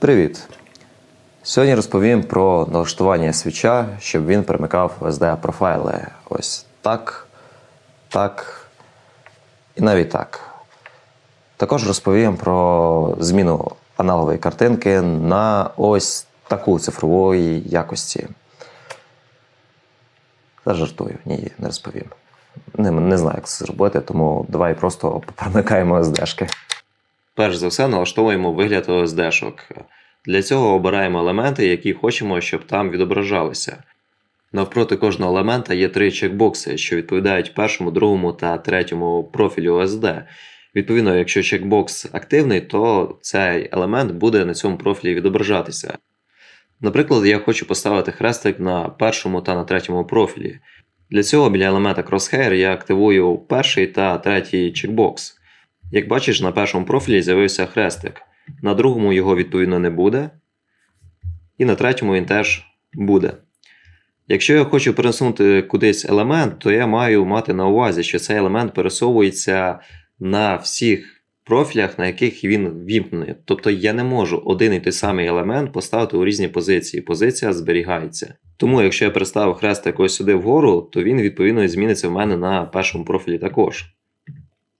Привіт! Сьогодні розповім про налаштування свіча, щоб він перемикав sd профайли. Ось так, так і навіть так. Також розповім про зміну аналогової картинки на ось таку цифрової якості. Та жартую, ні, не розповім. Не, не знаю, як це зробити, тому давай просто перемикаємо SD-шки. Перш за все, налаштовуємо вигляд OSD-шок. Для цього обираємо елементи, які хочемо, щоб там відображалися. Навпроти кожного елемента є три чекбокси, що відповідають першому, другому та третьому профілю OSD. Відповідно, якщо чекбокс активний, то цей елемент буде на цьому профілі відображатися. Наприклад, я хочу поставити хрестик на першому та на третьому профілі. Для цього біля елемента Crosshair я активую перший та третій чекбокс. Як бачиш, на першому профілі з'явився хрестик, на другому його відповідно не буде, і на третьому він теж буде. Якщо я хочу пересунути кудись елемент, то я маю мати на увазі, що цей елемент пересовується на всіх профілях, на яких він вімкнений. Тобто я не можу один і той самий елемент поставити у різні позиції. Позиція зберігається. Тому, якщо я переставив хрестик ось сюди вгору, то він відповідно зміниться в мене на першому профілі також.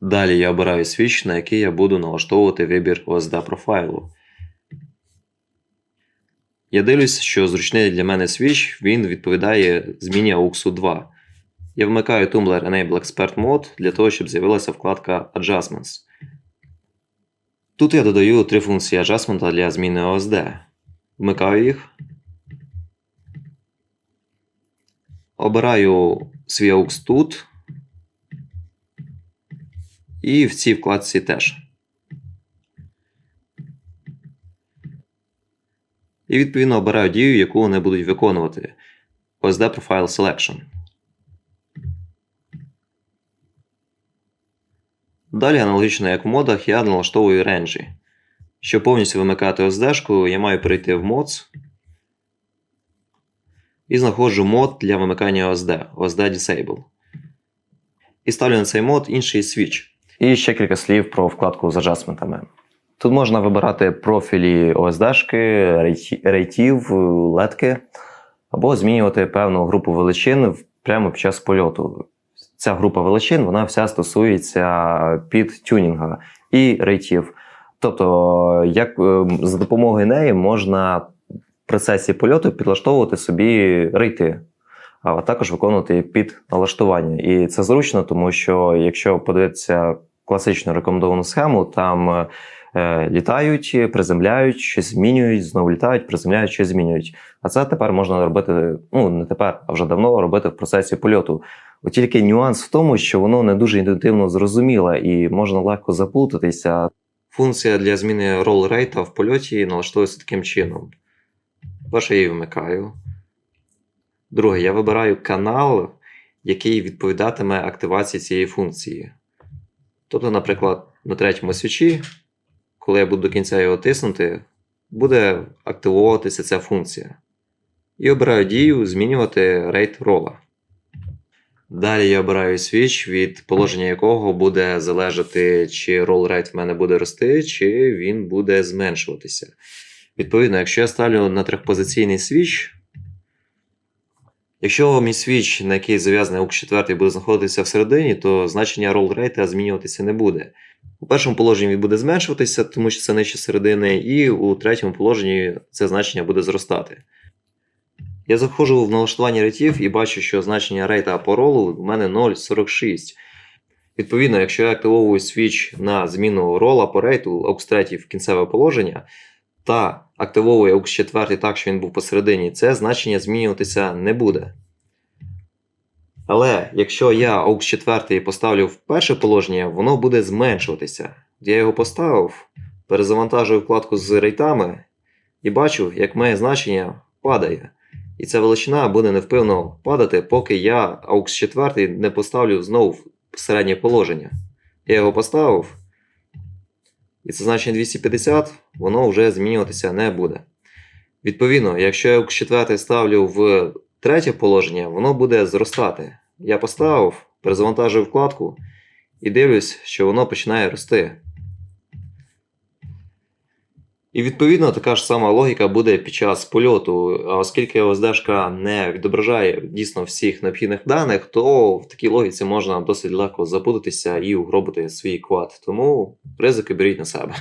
Далі я обираю свіч, на який я буду налаштовувати вибір OSD профайлу. Я дивлюсь, що зручний для мене свіч він відповідає зміні AUX 2. Я вмикаю Tumblr Enable Expert Mode для того, щоб з'явилася вкладка Adjustments. Тут я додаю три функції Adjustment для зміни OSD. Вмикаю їх. Обираю свій AUX тут. І в цій вкладці теж. І відповідно обираю дію, яку вони будуть виконувати. OSD Profile Selection. Далі, аналогічно як в модах, я налаштовую ренджі. Щоб повністю вимикати OSD, я маю перейти в Mods і знаходжу мод для вимикання OSD, OSD Disable. І ставлю на цей мод інший свіч. І ще кілька слів про вкладку з аджастментами. Тут можна вибирати профілі OSD, рейтів, летки, або змінювати певну групу величин прямо під час польоту. Ця група величин вона вся стосується під тюнінга і рейтів. Тобто, як е, за допомогою неї можна в процесі польоту підлаштовувати собі рейти, а також виконувати під налаштування. І це зручно, тому що якщо подивитися класичну рекомендовану схему, там е, літають, приземляють, щось змінюють, знову літають, приземляють, щось змінюють. А це тепер можна робити, ну не тепер, а вже давно робити в процесі польоту. От тільки нюанс в тому, що воно не дуже інтуїтивно зрозуміле і можна легко заплутатися. Функція для зміни рол рейта в польоті налаштовується таким чином. Перше, я її вмикаю. Друге, я вибираю канал, який відповідатиме активації цієї функції. Тобто, наприклад, на третьому свічі, коли я буду до кінця його тиснути, буде активуватися ця функція. І обираю дію змінювати рейт рола. Далі я обираю свіч, від положення якого буде залежати, чи рол рейт в мене буде рости, чи він буде зменшуватися. Відповідно, якщо я ставлю на трьохпозиційний свіч, якщо мій свіч, на який зав'язаний УК 4 буде знаходитися всередині, то значення рол рейта змінюватися не буде. У першому положенні він буде зменшуватися, тому що це нижче середини, і у третьому положенні це значення буде зростати. Я заходжу в налаштування рейтів і бачу, що значення рейта по ролу в мене 0,46. Відповідно, якщо я активовую свіч на зміну рола по рейту AUX 3 в кінцеве положення та активовую AUX 4 так, що він був посередині, це значення змінюватися не буде. Але якщо я AUX 4 поставлю в перше положення, воно буде зменшуватися. Я його поставив, перезавантажую вкладку з рейтами і бачу, як моє значення падає. І ця величина буде невпевно падати, поки я AUX 4 не поставлю знову в середнє положення. Я його поставив. І це значення 250, воно вже змінюватися не буде. Відповідно, якщо я AUX 4 ставлю в третє положення, воно буде зростати. Я поставив, перезавантажую вкладку і дивлюсь, що воно починає рости. І відповідно така ж сама логіка буде під час польоту. А оскільки ОСДшка не відображає дійсно всіх необхідних даних, то в такій логіці можна досить легко запутатися і угробити свій квад. Тому ризики беріть на себе.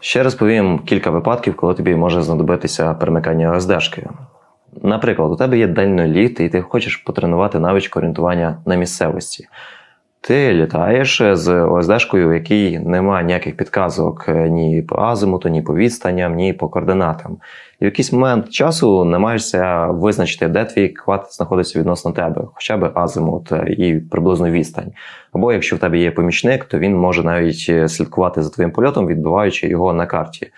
Ще розповім кілька випадків, коли тобі може знадобитися перемикання ОСДшки. Наприклад, у тебе є дальньої літ, і ти хочеш потренувати навичку орієнтування на місцевості. Ти літаєш з ОСДшкою, у якій немає ніяких підказок е, ні по азимуту, ні по відстаням, ні по координатам. І в якийсь момент часу намагаєшся визначити, де твій квад знаходиться відносно тебе, хоча б азимут е, і приблизну відстань. Або якщо в тебе є помічник, то він може навіть е, слідкувати за твоїм польотом, відбиваючи його на карті.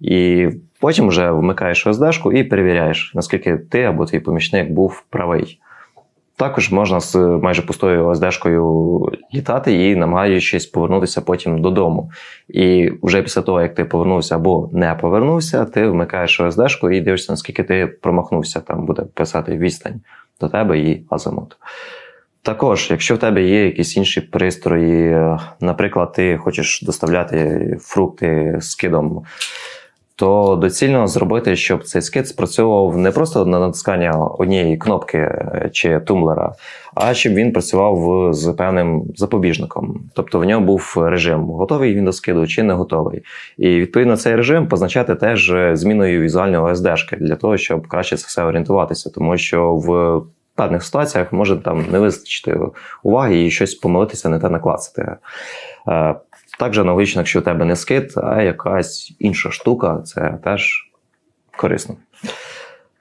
І потім вже вмикаєш ОСДшку і перевіряєш, наскільки ти або твій помічник був правий. Також можна з майже пустою ОСДшкою літати і намагаючись повернутися потім додому. І вже після того, як ти повернувся або не повернувся, ти вмикаєш ОСДшку і дивишся, наскільки ти промахнувся. Там буде писати відстань до тебе і азимут. Також, якщо в тебе є якісь інші пристрої, наприклад, ти хочеш доставляти фрукти скидом, то доцільно зробити, щоб цей скид спрацьовував не просто на натискання однієї кнопки е, чи тумблера, а щоб він працював з певним запобіжником. Тобто в ньому був режим, готовий він до скиду чи не готовий. І відповідно цей режим позначати теж е, зміною візуальної ОСДшки для того, щоб краще це все орієнтуватися, тому що в певних ситуаціях може там не вистачити уваги і щось помилитися, не те наклацати. Е, Також аналогічно, якщо у тебе не скид, а якась інша штука, це теж корисно.